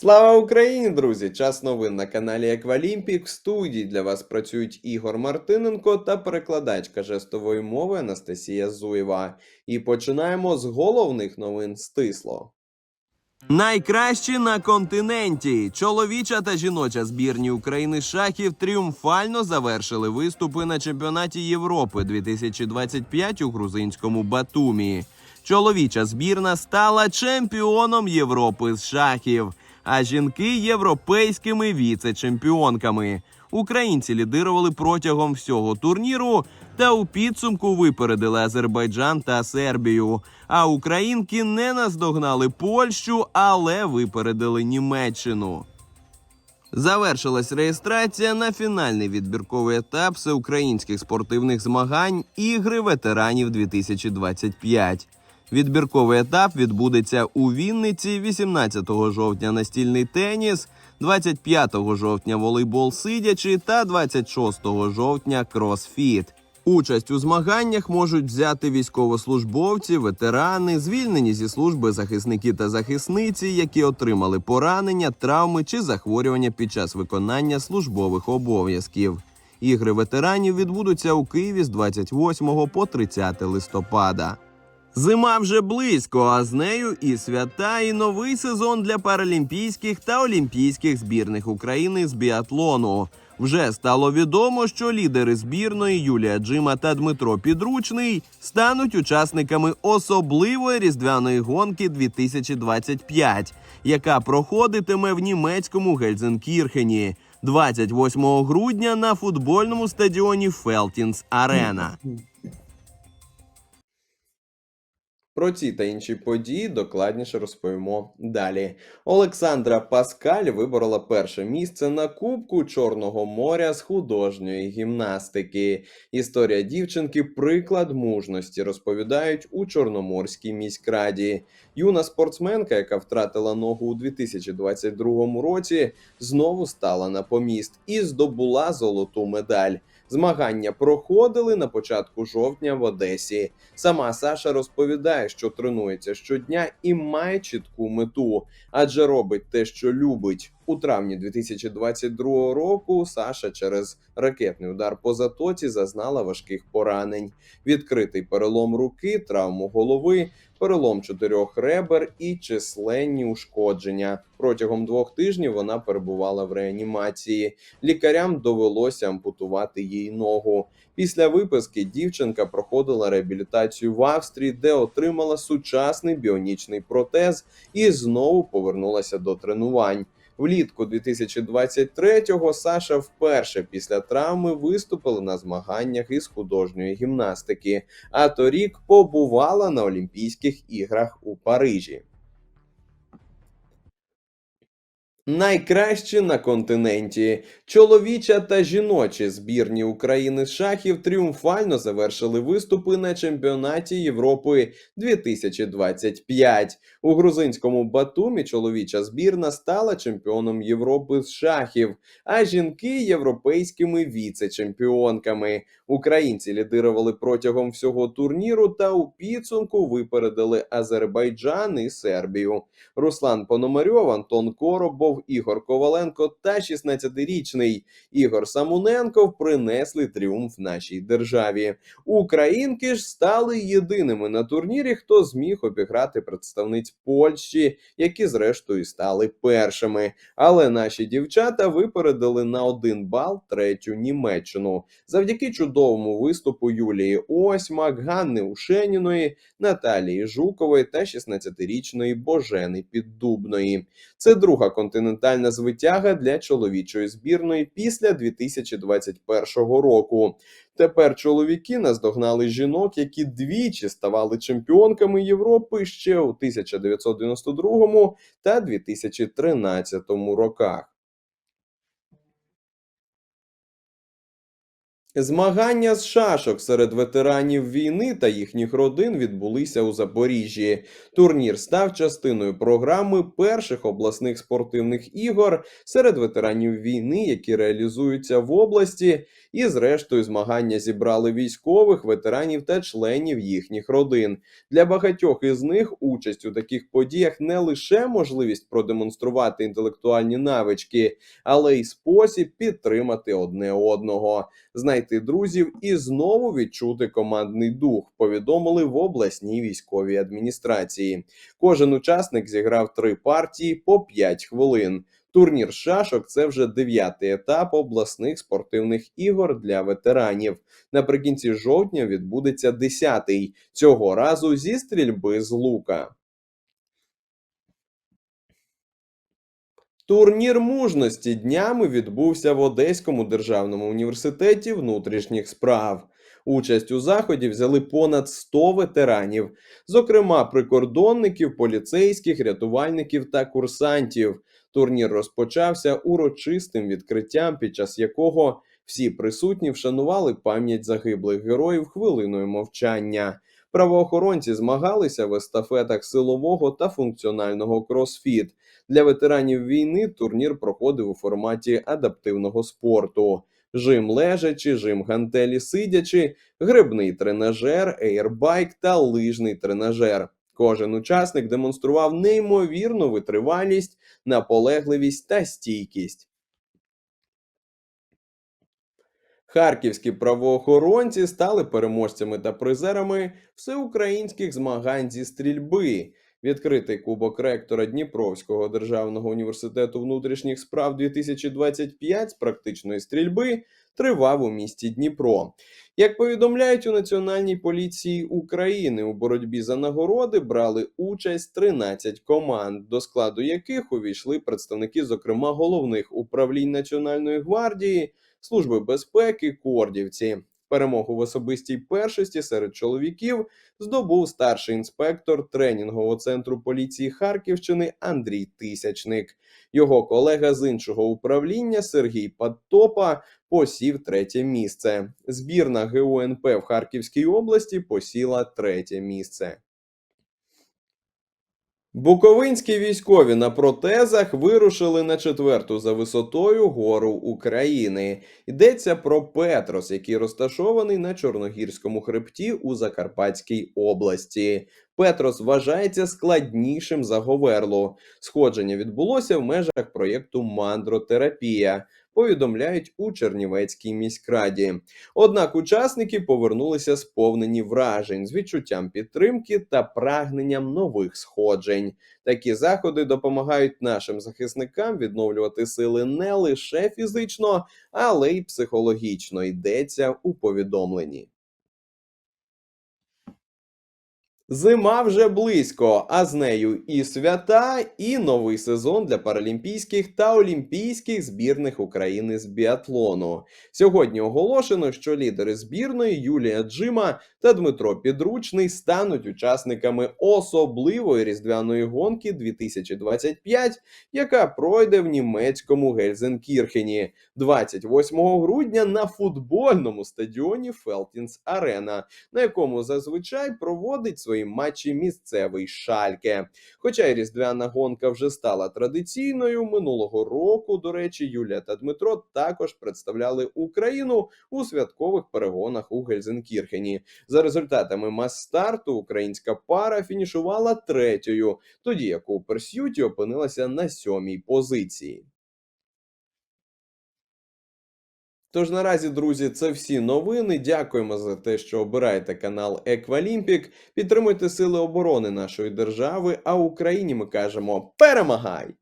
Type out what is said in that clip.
Слава Україні, друзі! Час новин на каналі Еквалімпік. В студії для вас працюють Ігор Мартиненко та перекладачка жестової мови Анастасія Зуєва. І починаємо з головних новин стисло. Найкращі на континенті. Чоловіча та жіноча збірні України шахів тріумфально завершили виступи на чемпіонаті Європи 2025 у грузинському Батумі. Чоловіча збірна стала чемпіоном Європи з шахів, а жінки європейськими віце-чемпіонками. Українці лідирували протягом всього турніру та у підсумку випередили Азербайджан та Сербію. А українки не наздогнали Польщу, але випередили Німеччину. Завершилась реєстрація на фінальний відбірковий етап всеукраїнських спортивних змагань Ігри ветеранів 2025. Відбірковий етап відбудеться у Вінниці 18 жовтня настільний теніс, 25 жовтня волейбол сидячи та 26 жовтня кросфіт. Участь у змаганнях можуть взяти військовослужбовці, ветерани, звільнені зі служби захисники та захисниці, які отримали поранення, травми чи захворювання під час виконання службових обов'язків. Ігри ветеранів відбудуться у Києві з 28 по 30 листопада. Зима вже близько, а з нею і свята, і новий сезон для паралімпійських та олімпійських збірних України з біатлону. Вже стало відомо, що лідери збірної Юлія Джима та Дмитро Підручний стануть учасниками особливої різдвяної гонки 2025, яка проходитиме в німецькому Гельзенкірхені 28 грудня на футбольному стадіоні Фелтінс Арена. Про ці та інші події докладніше розповімо далі. Олександра Паскаль виборола перше місце на Кубку Чорного моря з художньої гімнастики. Історія дівчинки приклад мужності розповідають у Чорноморській міськраді. Юна спортсменка, яка втратила ногу у 2022 році, знову стала на поміст і здобула золоту медаль. Змагання проходили на початку жовтня в Одесі. Сама Саша розповідає, що тренується щодня і має чітку мету, адже робить те, що любить. У травні 2022 року Саша через ракетний удар по затоці зазнала важких поранень: відкритий перелом руки, травму голови, перелом чотирьох ребер і численні ушкодження. Протягом двох тижнів вона перебувала в реанімації. Лікарям довелося ампутувати їй ногу. Після виписки дівчинка проходила реабілітацію в Австрії, де отримала сучасний біонічний протез і знову повернулася до тренувань. Влітку 2023-го Саша вперше після травми виступила на змаганнях із художньої гімнастики, а торік побувала на Олімпійських іграх у Парижі. Найкращі на континенті чоловіча та жіночі збірні України з шахів тріумфально завершили виступи на чемпіонаті Європи 2025. У грузинському Батумі чоловіча збірна стала чемпіоном Європи з шахів, а жінки європейськими віце-чемпіонками. Українці лідирували протягом всього турніру та у підсумку випередили Азербайджан і Сербію. Руслан Пономарьов, Антон Коробов, Ігор Коваленко та 16-річний Ігор Самуненков принесли тріумф нашій державі. Українки ж стали єдиними на турнірі, хто зміг обіграти представниць Польщі, які зрештою стали першими. Але наші дівчата випередили на один бал третю Німеччину завдяки чудовому виступу Юлії Осьмак, Ганни Ушеніної, Наталії Жукової та 16-річної Божени Піддубної. Це друга континентальна звитяга для чоловічої збірної після 2021 року. Тепер чоловіки наздогнали жінок, які двічі ставали чемпіонками Європи ще у 1992 та 2013 роках. Змагання з шашок серед ветеранів війни та їхніх родин відбулися у Запоріжжі. Турнір став частиною програми перших обласних спортивних ігор серед ветеранів війни, які реалізуються в області. І, зрештою, змагання зібрали військових, ветеранів та членів їхніх родин. Для багатьох із них участь у таких подіях не лише можливість продемонструвати інтелектуальні навички, але й спосіб підтримати одне одного знайти друзів і знову відчути командний дух. Повідомили в обласній військовій адміністрації. Кожен учасник зіграв три партії по 5 хвилин. Турнір шашок це вже дев'ятий етап обласних спортивних ігор для ветеранів. Наприкінці жовтня відбудеться десятий цього разу зі стрільби з лука. Турнір мужності днями відбувся в Одеському державному університеті внутрішніх справ. Участь у заході взяли понад 100 ветеранів, зокрема прикордонників, поліцейських, рятувальників та курсантів. Турнір розпочався урочистим відкриттям, під час якого всі присутні вшанували пам'ять загиблих героїв хвилиною мовчання. Правоохоронці змагалися в естафетах силового та функціонального кросфіт. Для ветеранів війни турнір проходив у форматі адаптивного спорту: жим лежачи, жим гантелі сидячи, грибний тренажер, ейрбайк та лижний тренажер. Кожен учасник демонстрував неймовірну витривалість, наполегливість та стійкість. Харківські правоохоронці стали переможцями та призерами всеукраїнських змагань зі стрільби. Відкритий кубок ректора Дніпровського державного університету внутрішніх справ 2025 з практичної стрільби тривав у місті Дніпро. Як повідомляють у Національній поліції України, у боротьбі за нагороди брали участь 13 команд, до складу яких увійшли представники, зокрема, головних управлінь Національної гвардії. Служби безпеки Кордівці. Перемогу в особистій першості серед чоловіків здобув старший інспектор тренінгового центру поліції Харківщини Андрій Тисячник. Його колега з іншого управління Сергій Падтопа посів третє місце. Збірна ГУНП в Харківській області посіла третє місце. Буковинські військові на протезах вирушили на четверту за висотою гору України. Йдеться про Петрос, який розташований на Чорногірському хребті у Закарпатській області. Петрос вважається складнішим за Говерло. Сходження відбулося в межах проєкту Мандротерапія. Повідомляють у Чернівецькій міськраді. Однак учасники повернулися сповнені вражень з відчуттям підтримки та прагненням нових сходжень. Такі заходи допомагають нашим захисникам відновлювати сили не лише фізично, але й психологічно. Йдеться у повідомленні. Зима вже близько, а з нею і свята, і новий сезон для паралімпійських та олімпійських збірних України з біатлону. Сьогодні оголошено, що лідери збірної Юлія Джима та Дмитро Підручний стануть учасниками особливої різдвяної гонки 2025, яка пройде в німецькому Гельзенкірхені 28 грудня на футбольному стадіоні Фелтінс Арена, на якому зазвичай проводить свої матчі місцевий шальке. Хоча й різдвяна гонка вже стала традиційною минулого року. До речі, Юлія та Дмитро також представляли Україну у святкових перегонах у Гельзенкірхені. За результатами мас-старту українська пара фінішувала третьою, тоді як у Персюті опинилася на сьомій позиції. Тож наразі, друзі, це всі новини. Дякуємо за те, що обираєте канал Еквалімпік. Підтримуйте сили оборони нашої держави. А Україні ми кажемо перемагай!